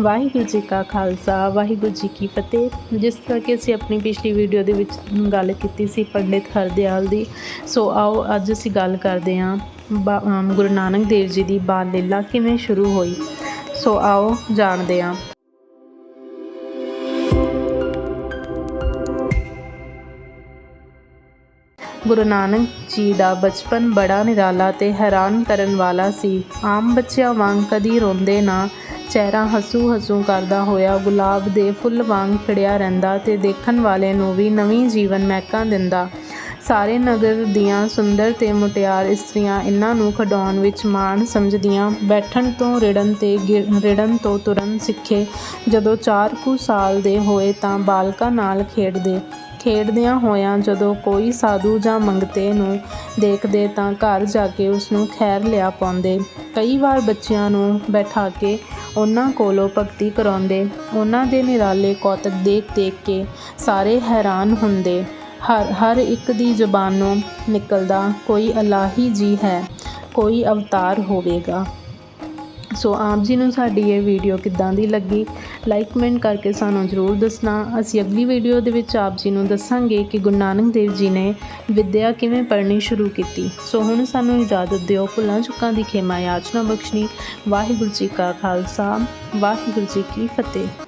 ਵਾਹਿਗੁਰੂ ਜੀ ਕਾ ਖਾਲਸਾ, ਵਾਹਿਗੁਰੂ ਜੀ ਕੀ ਫਤਿਹ। ਜਿਸ ਤਰ੍ਹਾਂ ਕਿ ਅਸੀਂ ਆਪਣੀ ਪਿਛਲੀ ਵੀਡੀਓ ਦੇ ਵਿੱਚ ਗੱਲ ਕੀਤੀ ਸੀ ਪੰਡਿਤ ਹਰਦਿਆਲ ਦੀ। ਸੋ ਆਓ ਅੱਜ ਅਸੀਂ ਗੱਲ ਕਰਦੇ ਹਾਂ ਬਾ- ਗੁਰੂ ਨਾਨਕ ਦੇਵ ਜੀ ਦੀ ਬਾਲ ਲੀਲਾ ਕਿਵੇਂ ਸ਼ੁਰੂ ਹੋਈ। ਸੋ ਆਓ ਜਾਣਦੇ ਹਾਂ। ਗੁਰੂ ਨਾਨਕ ਜੀ ਦਾ ਬਚਪਨ ਬੜਾ ਨਿਰਾਲਾ ਤੇ ਹੈਰਾਨ ਕਰਨ ਵਾਲਾ ਸੀ। ਆਮ ਬੱਚਿਆਂ ਵਾਂਗ ਕਦੀ ਰੋਂਦੇ ਨਾ ਚਿਹਰਾ ਹਸੂ ਹਸੂ ਕਰਦਾ ਹੋਇਆ, ਗੁਲਾਬ ਦੇ ਫੁੱਲ ਵਾਂਗ ਖਿੜਿਆ ਰਹਿੰਦਾ ਤੇ ਦੇਖਣ ਵਾਲੇ ਨੂੰ ਵੀ ਨਵੀਂ ਜੀਵਨ ਮਹਿਕਾਂ ਦਿੰਦਾ। ਸਾਰੇ ਨਗਰ ਦੀਆਂ ਸੁੰਦਰ ਤੇ ਮੁਟਿਆਰ ਇਸਤਰੀਆਂ ਇਹਨਾਂ ਨੂੰ ਖਿਡਾਉਣ ਵਿੱਚ ਮਾਣ ਸਮਝਦੀਆਂ, ਬੈਠਣ ਤੋਂ ਰਿੜਨ ਤੇ ਗਿ- ਰਿੜਨ ਤੋਂ ਤੁਰਨ ਸਿੱਖੇ। ਜਦੋਂ ਚਾਰ ਕੁ ਸਾਲ ਦੇ ਹੋਏ ਤਾਂ ਬਾਲਕਾਂ ਨਾਲ ਖੇਡਦੇ, ਖੇਡਦਿਆਂ ਹੋਇਆਂ ਜਦੋਂ ਕੋਈ ਸਾਧੂ ਜਾਂ ਮੰਗਤੇ ਨੂੰ ਦੇਖਦੇ ਤਾਂ ਘਰ ਜਾ ਕੇ ਉਸ ਨੂੰ ਖੈਰ ਲਿਆ ਪਾਉਂਦੇ। ਕਈ ਵਾਰ ਬੱਚਿਆਂ ਨੂੰ ਬੈਠਾ ਕੇ ਉਹਨਾਂ ਕੋਲੋਂ ਭਗਤੀ ਕਰਾਉਂਦੇ। ਉਹਨਾਂ ਦੇ ਨਿਰਾਲੇ ਕੌਤਕ ਦੇਖ ਦੇਖ ਕੇ ਸਾਰੇ ਹੈਰਾਨ ਹੁੰਦੇ। ਹਰ ਹਰ ਇੱਕ ਦੀ ਜ਼ੁਬਾਨੋਂ ਨਿਕਲਦਾ ਕੋਈ ਅਲਾਹੀ ਜੀ ਹੈ, ਕੋਈ ਅਵਤਾਰ ਹੋਵੇਗਾ। ਸੋ ਆਪ ਜੀ ਨੂੰ ਸਾਡੀ ਇਹ ਵੀਡੀਓ ਕਿੱਦਾਂ ਦੀ ਲੱਗੀ? ਲਾਈਕ ਕਮੈਂਟ ਕਰਕੇ ਸਾਨੂੰ ਜ਼ਰੂਰ ਦੱਸਣਾ। ਅਸੀਂ ਅਗਲੀ ਵੀਡੀਓ ਦੇ ਵਿੱਚ ਆਪ ਜੀ ਨੂੰ ਦੱਸਾਂਗੇ ਕਿ ਗੁਰੂ ਨਾਨਕ ਦੇਵ ਜੀ ਨੇ ਵਿੱਦਿਆ ਕਿਵੇਂ ਪੜ੍ਹਨੀ ਸ਼ੁਰੂ ਕੀਤੀ। ਸੋ ਹੁਣ ਸਾਨੂੰ ਇਜਾਜ਼ਤ ਦਿਓ ਭੁੱਲਾਂ ਚੁੱਕਾਂ ਦੀ ਖੇਮਾ ਯਾਚਨਾ ਬਖਸ਼ਣੀ। ਵਾਹਿਗੁਰੂ ਜੀ ਕਾ ਖਾਲਸਾ, ਵਾਹਿਗੁਰੂ ਜੀ ਕੀ ਫਤਿਹ।